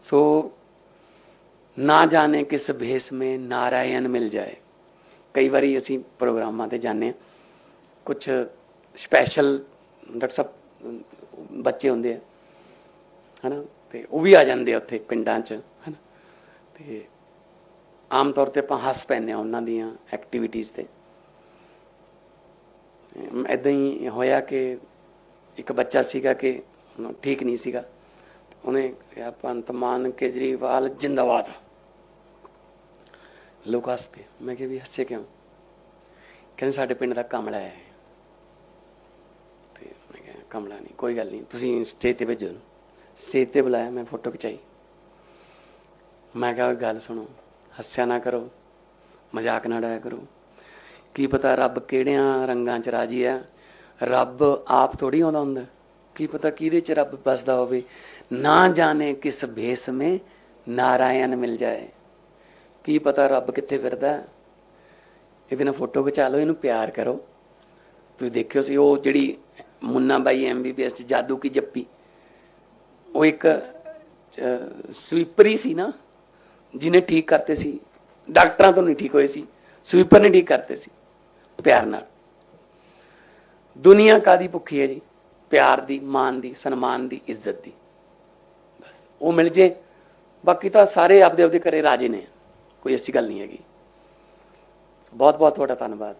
ਸੋ ਨਾ ਜਾਣੇ ਕਿਸ ਭੇਸ ਮੇ ਨਾਰਾਇਣ ਮਿਲ ਜਾਏ। ਕਈ ਵਾਰੀ ਅਸੀਂ ਪ੍ਰੋਗਰਾਮਾਂ ਤੇ ਜਾਂਦੇ ਹਾਂ। ਕੁਝ ਸਪੈਸ਼ਲ ਡਾਕਟਰ ਸਾਹਿਬ, ਬੱਚੇ ਹੁੰਦੇ ਆ। ਹਨਾ? ਤੇ ਉਹ ਵੀ ਆ ਜਾਂਦੇ ਆ ਉੱਥੇ ਪਿੰਡਾਂ 'ਚ, ਹਨਾ? ਤੇ ਆਮ ਤੌਰ ਤੇ ਆਪਾਂ ਹੱਸ ਪੈਂਦੇ ਆ ਉਹਨਾਂ ਦੀਆਂ ਐਕਟੀਵਿਟੀਜ਼ ਤੇ। ਇਦਾਂ ਹੀ ਹੋਇਆ ਕਿ ਇੱਕ ਬੱਚਾ ਸੀਗਾ ਕਿ ਠੀਕ ਨਹੀਂ ਸੀਗਾ। ਉਹਨੇ ਕਿਹਾ, ਭਗਵੰਤ ਮਾਨ, ਕੇਜਰੀਵਾਲ, ਜਿੰਦਾਬਾਦ। ਲੋਕ ਹੱਸ ਪਏ। ਮੈਂ ਕਿਹਾ ਵੀ ਹੱਸੇ ਕਿਉਂ? ਕਹਿੰਦੇ ਸਾਡੇ ਪਿੰਡ ਦਾ ਕਮਲਾ ਹੈ। ਤੇ ਮੈਂ ਕਿਹਾ, ਕਮਲਾ ਨਹੀਂ, ਕੋਈ ਗੱਲ ਨਹੀਂ, ਤੁਸੀਂ ਸਟੇਜ ਤੇ ਭੇਜੋ ਸਟੇਜ ਤੇ ਬੁਲਾਇਆ, ਮੈਂ ਫੋਟੋ ਖਿਚਾਈ। ਮੈਂ ਕਿਹਾ ਗੱਲ ਸੁਣੋ, ਹੱਸਿਆ ਨਾ ਕਰੋ, ਮਜ਼ਾਕ ਨਾ ਡਾਇਆ ਕਰੋ। ਕੀ ਪਤਾ ਰੱਬ ਕਿਹੜਿਆਂ ਰੰਗਾਂ 'ਚ ਰਾਜੀ ਆ। ਰੱਬ ਆਪ ਥੋੜੀ ਆਉਂਦਾ ਹੁੰਦਾ। ਕੀ ਪਤਾ ਕਿਹਦੇ 'ਚ ਰੱਬ ਵਸਦਾ ਹੋਵੇ। ਨਾ ਜਾਣੇ ਕਿਸ ਭੇਸ ਮੇ ਨਾਰਾਇਣ ਮਿਲ ਜਾਏ। ਕੀ ਪਤਾ ਰੱਬ ਕਿੱਥੇ ਫਿਰਦਾ। ਹੈ। ਇਹਦੇ ਨਾਲ ਫੋਟੋ ਖਿਚਾ ਲਓ, ਇਹਨੂੰ ਪਿਆਰ ਕਰੋ। ਤੁਸੀਂ ਦੇਖਿਓ ਸੀ, ਉਹ ਜਿਹੜੀ ਮੁੰਨਾ ਬਾਈ ਐਮਬੀਬੀਐਸ ਚ ਜਾਦੂ ਕੀ ਜੱਪੀ। ਉਹ ਇੱਕ ਸਵੀਪਰ ਹੀ ਸੀ ਨਾ, ਜਿਹਨੇ ਠੀਕ ਕਰਤੇ ਸੀ। ਡਾਕਟਰਾਂ ਤੋਂ ਨਹੀਂ ਠੀਕ ਹੋਏ ਸੀ। ਸਵੀਪਰ ਨੇ ਠੀਕ ਕਰਤੇ ਸੀ। ਪਿਆਰ ਨਾਲ। ਦੁਨੀਆ ਕਾਦੀ ਭੁੱਖੀ ਹੈ ਜੀ? ਪਿਆਰ ਦੀ ਮਾਨ ਦੀ, ਸਨਮਾਨ ਦੀ, ਇੱਜ਼ਤ ਦੀ। ਬਸ, ਉਹ ਮਿਲ ਜੇ। ਬਾਕੀ ਤਾਂ ਸਾਰੇ ਆਪਦੇ ਆਪਦੇ ਘਰੇ ਰਾਜੇ ਨੇ। ਕੋਈ ਐਸੀ ਗੱਲ ਨਹੀਂ ਹੈਗੀ। ਬਹੁਤ ਬਹੁਤ ਤੁਹਾਡਾ ਧੰਨਵਾਦ।